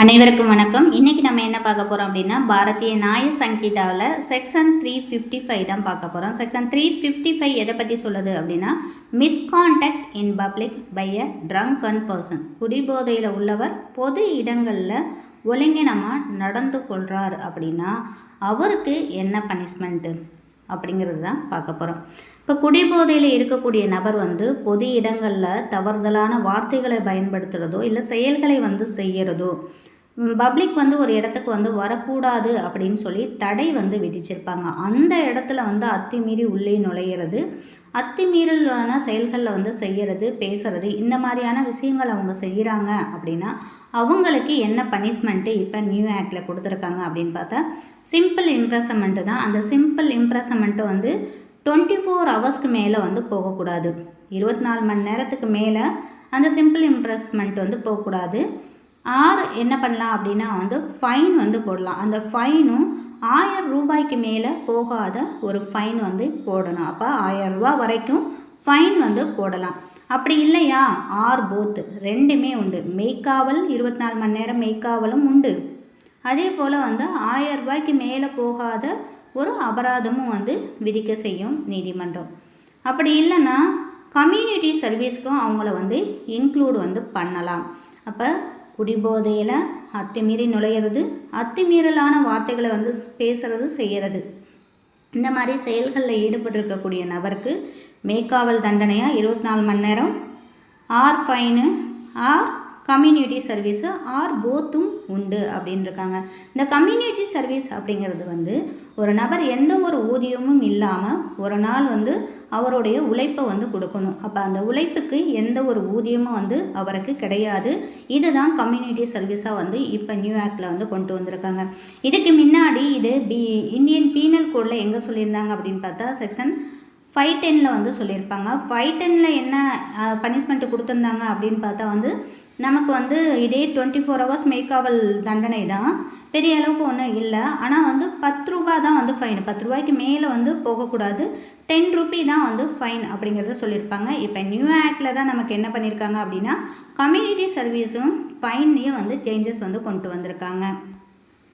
அனைவருக்கும் வணக்கம். இன்றைக்கி நம்ம என்ன பார்க்க போகிறோம் அப்படின்னா பாரதிய நாய சங்கீதாவில் செக்ஷன் த்ரீ ஃபிஃப்டி ஃபைவ் தான் பார்க்க போகிறோம் செக்ஷன் த்ரீ ஃபிஃப்டி ஃபைவ் எதை பற்றி சொல்லுது அப்படின்னா misconduct in public by a drunken person குடிபோதையில் உள்ளவர் பொது இடங்களில் ஒழுங்கினமாக நடந்து கொள்கிறார் அப்படின்னா அவருக்கு என்ன பனிஷ்மெண்ட்டு அப்படிங்கிறது தான் பார்க்க போகிறோம் இப்போ குடிபோதையில் இருக்கக்கூடிய நபர் வந்து பொது இடங்களில் தவறுதலான வார்த்தைகளை பயன்படுத்துகிறதோ இல்லை செயல்களை வந்து செய்கிறதோ பப்ளிக் வந்து ஒரு இடத்துக்கு வந்து வரக்கூடாது அப்படின்னு சொல்லி தடை வந்து விதிச்சிருப்பாங்க. அந்த இடத்துல வந்து அத்துமீறி உள்ளே நுழையிறது அத்துமீறலான செயல்களில் வந்து செய்கிறது பேசுறது இந்த மாதிரியான விஷயங்கள் அவங்க செய்கிறாங்க அப்படின்னா அவங்களுக்கு என்ன பனிஷ்மெண்ட்டு இப்போ நியூ ஆக்டில் கொடுத்துருக்காங்க அப்படின்னு பார்த்தா சிம்பிள் இம்ப்ரெசமெண்ட்டு தான். அந்த சிம்பிள் இம்ப்ரெசமெண்ட்டு வந்து டுவெண்ட்டி ஃபோர் ஹவர்ஸ்க்கு மேலே வந்து போகக்கூடாது. இருபத்தி நாலு மணி நேரத்துக்கு மேலே அந்த சிம்பிள் இம்ப்ரெஸ்மெண்ட் வந்து போகக்கூடாது. ஆர் என்ன பண்ணலாம் அப்படின்னா வந்து ஃபைன் வந்து போடலாம். அந்த ஃபைனும் ஆயிரம் ரூபாய்க்கு மேலே போகாத ஒரு ஃபைன் வந்து போடணும். அப்போ ஆயிரம் ரூபா வரைக்கும் ஃபைன் வந்து போடலாம். அப்படி இல்லையா? ஆர் போத் ரெண்டுமே உண்டு. மெய்க்காவல் இருபத்தி நாலு மணி நேரம் மெய்க்காவலும் உண்டு. அதே போல் வந்து ஆயிரம் ரூபாய்க்கு மேலே போகாத ஒரு அபராதமும் வந்து விதிக்க செய்யும் நீதிமன்றம். அப்படி இல்லைன்னா கம்யூனிட்டி சர்வீஸ்க்கும் அவங்கள வந்து இன்க்ளூட் வந்து பண்ணலாம். அப்போ குடிபோதையில் அத்துமீறி நுழையிறது அத்துமீறலான வார்த்தைகளை வந்து பேசுகிறது செய்கிறது இந்த மாதிரி செயல்களில் ஈடுபட்டிருக்கக்கூடிய நபருக்கு மேற்காவல் தண்டனையாக இருபத்தி நாலு மணி நேரம். Or fine or community service or போத்தும் உண்டு அப்படின்னு இருக்காங்க இந்த கம்யூனிட்டி சர்வீஸ் அப்படிங்கிறது வந்து ஒரு நபர் எந்த ஒரு ஊதியமும் இல்லாமல் ஒரு நாள் வந்து அவருடைய உழைப்பை வந்து கொடுக்கணும். அப்போ அந்த உழைப்புக்கு எந்த ஒரு ஊதியமும் வந்து அவருக்கு கிடையாது. இதுதான் கம்யூனிட்டி சர்வீஸாக வந்து இப்போ நியூ ஆக்டில் வந்து கொண்டு வந்திருக்காங்க. இதுக்கு முன்னாடி இது பி இந்தியன் பீனல் கோடில் எங்கே சொல்லியிருந்தாங்க அப்படின்னு பார்த்தா செக்ஷன் ஃபைவ் டெனில் வந்து சொல்லியிருப்பாங்க. ஃபைவ் டெனில் என்ன பனிஷ்மெண்ட்டு கொடுத்துருந்தாங்க அப்படின்னு பார்த்தா வந்து நமக்கு வந்து இதே டுவெண்ட்டி ஃபோர் ஹவர்ஸ் மேக்காவல் தண்டனை தான். பெரிய அளவுக்கு ஒன்றும் இல்லை. ஆனால் வந்து பத்து ரூபா தான் வந்து ஃபைன் பத்து ரூபாய்க்கு மேலே வந்து போகக்கூடாது. டென் ருபி தான் வந்து ஃபைன் அப்படிங்கிறத சொல்லியிருப்பாங்க. இப்போ நியூ ஆக்டில் தான் நமக்கு என்ன பண்ணியிருக்காங்க அப்படின்னா கம்யூனிட்டி சர்வீஸும் ஃபைன்லேயும் வந்து சேஞ்சஸ் வந்து கொண்டு வந்திருக்காங்க.